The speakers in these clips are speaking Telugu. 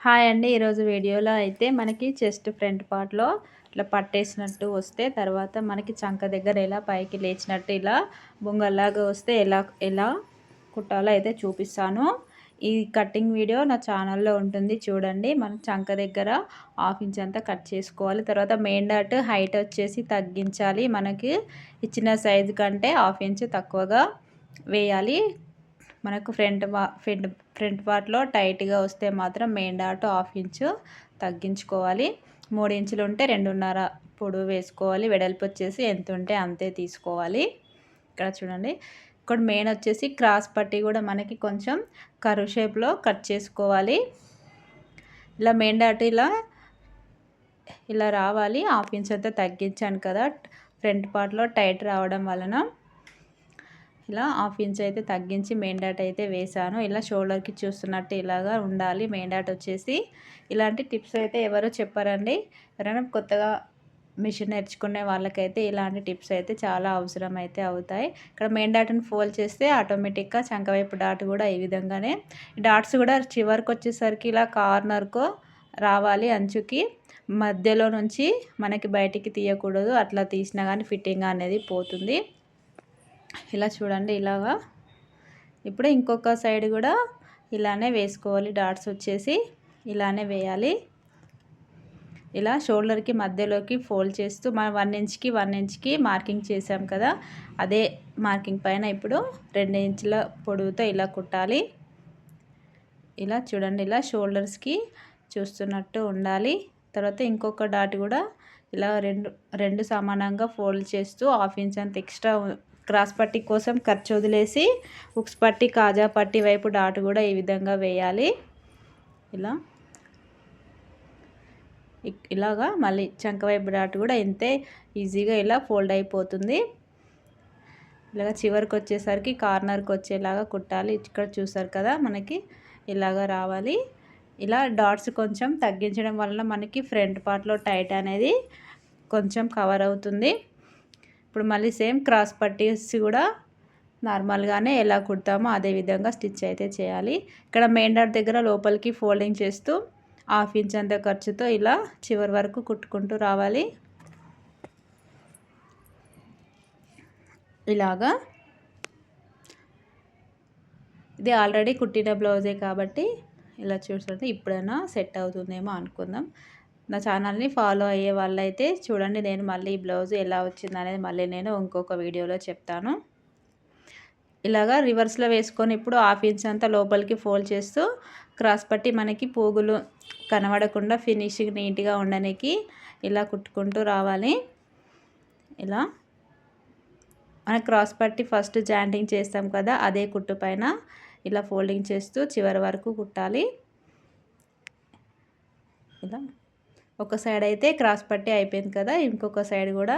హాయ్ అండి. ఈరోజు వీడియోలో అయితే మనకి చెస్ట్ ఫ్రంట్ పార్ట్లో ఇట్లా పట్టేసినట్టు వస్తే తర్వాత మనకి చంక దగ్గర ఎలా పైకి లేచినట్టు ఇలా బొంగల్లాగా వస్తే ఎలా ఎలా కుట్టాలో అయితే చూపిస్తాను. ఈ కటింగ్ వీడియో నా ఛానల్లో ఉంటుంది చూడండి. మనం చంక దగ్గర హాఫ్ ఇంచ్ అంతా కట్ చేసుకోవాలి. తర్వాత మెయిన్ డాట్ హైట్ వచ్చేసి తగ్గించాలి. మనకి ఇచ్చిన సైజు కంటే హాఫ్ ఇంచ్ తక్కువగా వేయాలి. మనకు ఫ్రంట్ ఫ్రంట్ ఫ్రంట్ పార్ట్లో టైట్గా వస్తే మాత్రం మెయిన్ డాట్ హాఫ్ ఇంచు తగ్గించుకోవాలి. మూడు ఇంచులు ఉంటే రెండున్నర పొడవు వేసుకోవాలి. వెడల్పు వచ్చేసి ఎంత ఉంటే అంతే తీసుకోవాలి. ఇక్కడ చూడండి. ఇక్కడ మెయిన్ వచ్చేసి క్రాస్ పట్టి కూడా మనకి కొంచెం కరువు షేప్లో కట్ చేసుకోవాలి. ఇలా మెయిన్ డాట్ ఇలా ఇలా రావాలి. హాఫ్ ఇంచ్ అంతా తగ్గించాను కదా. ఫ్రంట్ పార్ట్లో టైట్ రావడం వలన ఇలా హాఫ్ ఇంచ్ అయితే తగ్గించి మెయిన్ డాట్ అయితే వేసాను ఇలా షోల్డర్కి చూస్తున్నట్టు ఇలాగా ఉండాలి. మెయిన్ డాట్ వచ్చేసి ఇలాంటి టిప్స్ అయితే ఎవరు చెప్పారండి. ఎవరైనా కొత్తగా మిషన్ నేర్చుకునే వాళ్ళకైతే ఇలాంటి టిప్స్ అయితే చాలా అవసరం అయితే అవుతాయి. ఇక్కడ మెయిన్ డాట్ని ఫోల్డ్ చేస్తే ఆటోమేటిక్గా చంకవైపు డాట్ కూడా ఈ విధంగానే డాట్స్ కూడా చివరికి వచ్చేసరికి ఇలా కార్నర్కు రావాలి అంచుకి. మధ్యలో నుంచి మనకి బయటికి తీయకూడదు. అట్లా తీసినా కానీ ఫిట్టింగ్ అనేది పోతుంది. ఇలా చూడండి ఇలాగా. ఇప్పుడు ఇంకొక సైడ్ కూడా ఇలానే వేసుకోవాలి. డాట్స్ వచ్చేసి ఇలానే వేయాలి. ఇలా షోల్డర్కి మధ్యలోకి ఫోల్డ్ చేస్తూ మనం వన్ ఇంచ్కి వన్ ఇంచ్కి మార్కింగ్ చేసాం కదా అదే మార్కింగ్ పైన ఇప్పుడు రెండు ఇంచుల పొడవుతో ఇలా కుట్టాలి. ఇలా చూడండి ఇలా షోల్డర్స్కి చూస్తున్నట్టు ఉండాలి. తర్వాత ఇంకొక డాట్ కూడా ఇలా రెండు రెండు సమానంగా ఫోల్డ్ చేస్తూ హాఫ్ ఇంచ్ అంత ఎక్స్ట్రా క్రాస్ పట్టి కోసం ఖర్చు వదిలేసి ఉక్స్ పట్టి కాజా పట్టి వైపు డాట్ కూడా ఈ విధంగా వేయాలి. ఇలా. ఇలాగా మళ్ళీ చంక వైపు డాట్ కూడా ఇంతే ఈజీగా ఇలా ఫోల్డ్ అయిపోతుంది. ఇలాగ చివరికి వచ్చేసరికి కార్నర్కి వచ్చేలాగా కుట్టాలి. ఇక్కడ చూసారు కదా మనకి ఇలాగా రావాలి. ఇలా డాట్స్ కొంచెం తగ్గించడం వల్ల మనకి ఫ్రంట్ పార్ట్లో టైట్ అనేది కొంచెం కవర్ అవుతుంది. ఇప్పుడు మళ్ళీ సేమ్ క్రాస్ పట్టీస్ కూడా నార్మల్గానే ఎలా కుడతామో అదే విధంగా స్టిచ్ అయితే చేయాలి. ఇక్కడ మెయిన్ డాట్ దగ్గర లోపలికి ఫోల్డింగ్ చేస్తూ హాఫ్ ఇంచ్ అంత ఖర్చుతో ఇలా చివరి వరకు కుట్టుకుంటూ రావాలి. ఇలాగా. ఇది ఆల్రెడీ కుట్టిన బ్లౌజే కాబట్టి ఇలా చూస్తుంటే ఇప్పుడైనా సెట్ అవుతుందేమో అనుకుందాం. నా ఛానల్ని ఫాలో అయ్యే వాళ్ళైతే చూడండి నేను మళ్ళీ ఈ బ్లౌజ్ ఎలా వచ్చింది అనేది మళ్ళీ నేను ఇంకొక వీడియోలో చెప్తాను. ఇలాగా రివర్స్లో వేసుకొని ఇప్పుడు హాఫ్ ఇంచ్ అంతా లోపలికి ఫోల్డ్ చేస్తూ క్రాస్ పట్టి మనకి పోగులు కనబడకుండా ఫినిషింగ్ నీట్గా ఉండడానికి ఇలా కుట్టుకుంటూ రావాలి. ఇలా మన క్రాస్ పట్టి ఫస్ట్ జాయింటింగ్ చేస్తాం కదా అదే కుట్టు పైన ఇలా ఫోల్డింగ్ చేస్తూ చివరి వరకు కుట్టాలి. ఇలా ఒక సైడ్ అయితే క్రాస్ పట్టి అయిపోయింది కదా ఇంకొక సైడ్ కూడా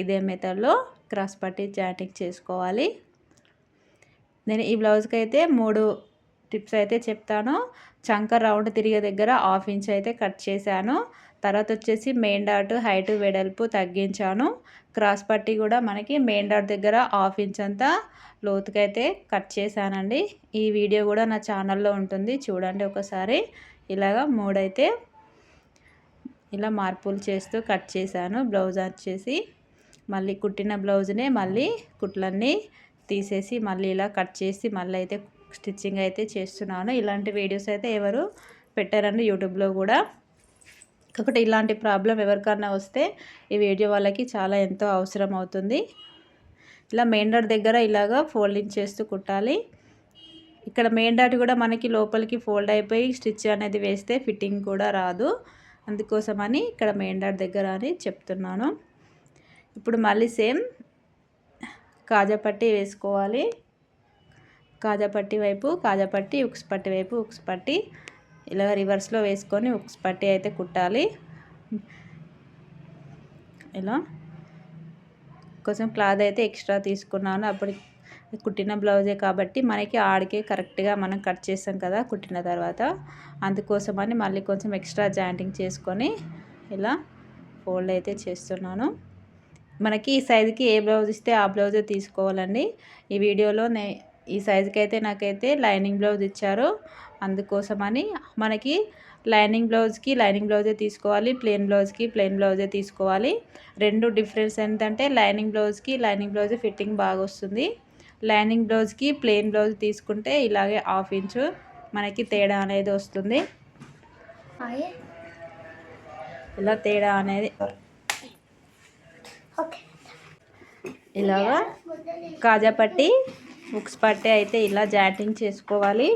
ఇదే మెథడ్లో క్రాస్ పట్టి జాయింటింగ్ చేసుకోవాలి. నేను ఈ బ్లౌజ్కి అయితే మూడు టిప్స్ అయితే చెప్తాను. చంక రౌండ్ తిరిగే దగ్గర హాఫ్ ఇంచ్ అయితే కట్ చేశాను. తర్వాత వచ్చేసి మెయిన్ డాట్ హైట్ వెడల్పు తగ్గించాను. క్రాస్ పట్టి కూడా మనకి మెయిన్ డాట్ దగ్గర హాఫ్ ఇంచ్ అంతా లోతుకైతే కట్ చేశానండి. ఈ వీడియో కూడా నా ఛానల్లో ఉంటుంది చూడండి ఒకసారి. ఇలాగా మూడైతే ఇలా మార్పులు చేస్తూ కట్ చేశాను. బ్లౌజ్ వచ్చేసి మళ్ళీ కుట్టిన బ్లౌజ్నే మళ్ళీ కుట్లన్నీ తీసేసి మళ్ళీ ఇలా కట్ చేసి మళ్ళీ అయితే స్టిచ్చింగ్ అయితే చేస్తున్నాను. ఇలాంటి వీడియోస్ అయితే ఎవరు పెట్టారండి యూట్యూబ్లో కూడా. ఒకటి ఇలాంటి ప్రాబ్లం ఎవరికన్నా వస్తే ఈ వీడియో వాళ్ళకి చాలా ఎంతో అవసరం అవుతుంది. ఇలా మెయిన్ డాట్ దగ్గర ఇలాగా ఫోల్డింగ్ చేస్తూ కుట్టాలి. ఇక్కడ మెయిన్ డాట్ కూడా మనకి లోపలికి ఫోల్డ్ అయిపోయి స్టిచ్ అనేది వేస్తే ఫిట్టింగ్ కూడా రాదు. అందుకోసమని ఇక్కడ మెయిన్ డాట్ దగ్గర అని చెప్తున్నాను. ఇప్పుడు మళ్ళీ సేమ్ కాజాపట్టి వేసుకోవాలి. కాజాపట్టి వైపు కాజాపట్టి ఉక్స్ పట్టి వైపు ఉక్స్ పట్టి. ఇలా రివర్స్లో వేసుకొని ఉక్స్ పట్టి అయితే కుట్టాలి. ఇలా. కొంచెం క్లాత్ అయితే ఎక్స్ట్రా తీసుకున్నాను. అప్పుడు కుట్టిన బ్లౌజే కాబట్టి మనకి ఆడికే కరెక్ట్గా మనం కట్ చేస్తాం కదా కుట్టిన తర్వాత. అందుకోసమని మళ్ళీ కొంచెం ఎక్స్ట్రా జాయింటింగ్ చేసుకొని ఇలా ఫోల్డ్ అయితే చేస్తున్నాను. మనకి ఈ సైజుకి ఏ బ్లౌజ్ ఇస్తే ఆ బ్లౌజే తీసుకోవాలండి. ఈ వీడియోలో నే ఈ సైజుకి అయితే నాకైతే లైనింగ్ బ్లౌజ్ ఇచ్చారు. అందుకోసమని మనకి లైనింగ్ బ్లౌజ్కి లైనింగ్ బ్లౌజే తీసుకోవాలి ప్లెయిన్ బ్లౌజ్కి ప్లెయిన్ బ్లౌజే తీసుకోవాలి. రెండు డిఫరెన్స్ ఏంటంటే లైనింగ్ బ్లౌజ్కి లైనింగ్ బ్లౌజ్ ఫిట్టింగ్ బాగా వస్తుంది లైనింగ్ బ్లౌజ్కి ప్లెయిన్ బ్లౌజ్ తీసుకుంటే ఇలాగే హాఫ్ ఇంచు మనకి తేడా అనేది వస్తుంది. ఇలా తేడా అనేది ఇలాగా కాజా పట్టి బుక్స్ పట్టి అయితే ఇలా జాటింగ్ చేసుకోవాలి.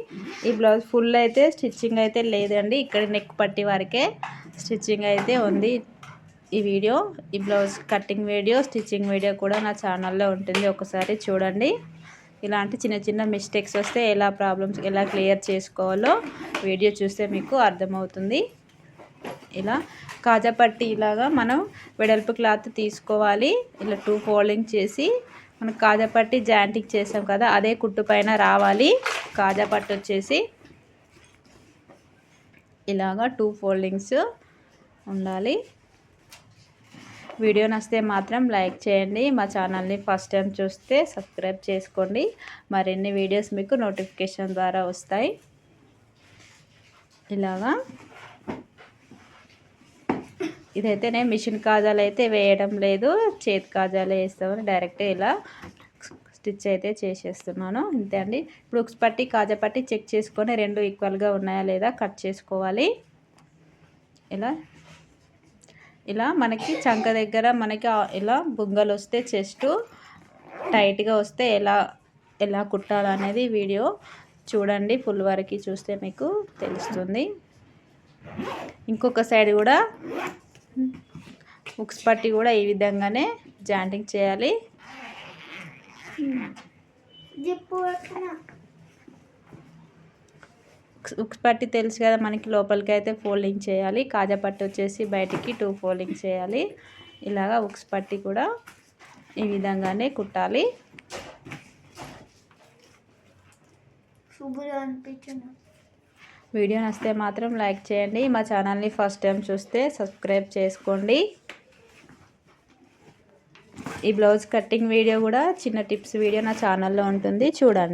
ఈ బ్లౌజ్ ఫుల్ అయితే స్టిచ్చింగ్ అయితే లేదండి. ఇక్కడ నెక్ పట్టి వరకే స్టిచ్చింగ్ అయితే ఉంది ఈ వీడియో. ఈ blouse cutting video stitching video కూడా నా ఛానల్లో ఉంటుంది. ఒకసారి చూడండి. ఇలాంటి చిన్న చిన్న మిస్టేక్స్ వస్తే ఎలా ప్రాబ్లమ్స్ ఎలా క్లియర్ చేసుకోవాలో వీడియో చూస్తే మీకు అర్థమవుతుంది. ఇలా కాజా పట్టి ఇలాగా మనం వెడల్పు క్లాత్ తీసుకోవాలి. ఇలా టూ ఫోల్డింగ్ చేసి మనం కాజా పట్టి జాయింటింగ్ చేసాం కదా అదే కుట్టు పైన రావాలి. కాజా పట్టు వచ్చేసి ఇలాగా టూ ఫోల్డింగ్స్ ఉండాలి. వీడియో నచ్చితే మాత్రం లైక్ చేయండి. మా ఛానల్ని ఫస్ట్ టైం చూస్తే సబ్స్క్రైబ్ చేసుకోండి. మరిన్ని వీడియోస్ మీకు నోటిఫికేషన్ ద్వారా వస్తాయి. ఇలాగా. ఇదైతే నేను మిషన్ కాజాలు అయితే వేయడం లేదు. చేతి కాజాలు వేస్తామని డైరెక్ట్ ఇలా స్టిచ్ అయితే చేసేస్తున్నాను. అంతే అండి. ఇప్పుడు ఉక్స్ పట్టి కాజా పట్టి చెక్ చేసుకొని రెండు ఈక్వల్గా ఉన్నాయా లేదా కట్ చేసుకోవాలి. ఇలా. ఇలా మనకి చంక దగ్గర మనకి ఇలా బుగ్గలు వస్తే చెస్ట్ టైట్గా వస్తే ఎలా ఎలా కుట్టాలనేది వీడియో చూడండి. ఫుల్ వరకు చూస్తే మీకు తెలుస్తుంది. ఇంకొక సైడ్ కూడా ఉక్స్ పట్టి కూడా ఈ విధంగానే జాయింటింగ్ చేయాలి. ఉక్స్ పట్టి తెలుసు కదా మనకి లోపలికి అయితే ఫోల్డింగ్ చేయాలి. కాజా పట్టి వచ్చేసి బయటికి టూ ఫోల్డింగ్ చేయాలి. ఇలాగా ఉక్స్ పట్టి కూడా ఈ విధంగానే కుట్టాలి. వీడియో నచ్చితే మాత్రం లైక్ చేయండి. మా ఛానల్ని ఫస్ట్ టైం చూస్తే సబ్స్క్రైబ్ చేసుకోండి. ఈ బ్లౌజ్ కటింగ్ వీడియో కూడా చిన్న టిప్స్ వీడియో నా ఛానల్లో ఉంటుంది. చూడండి.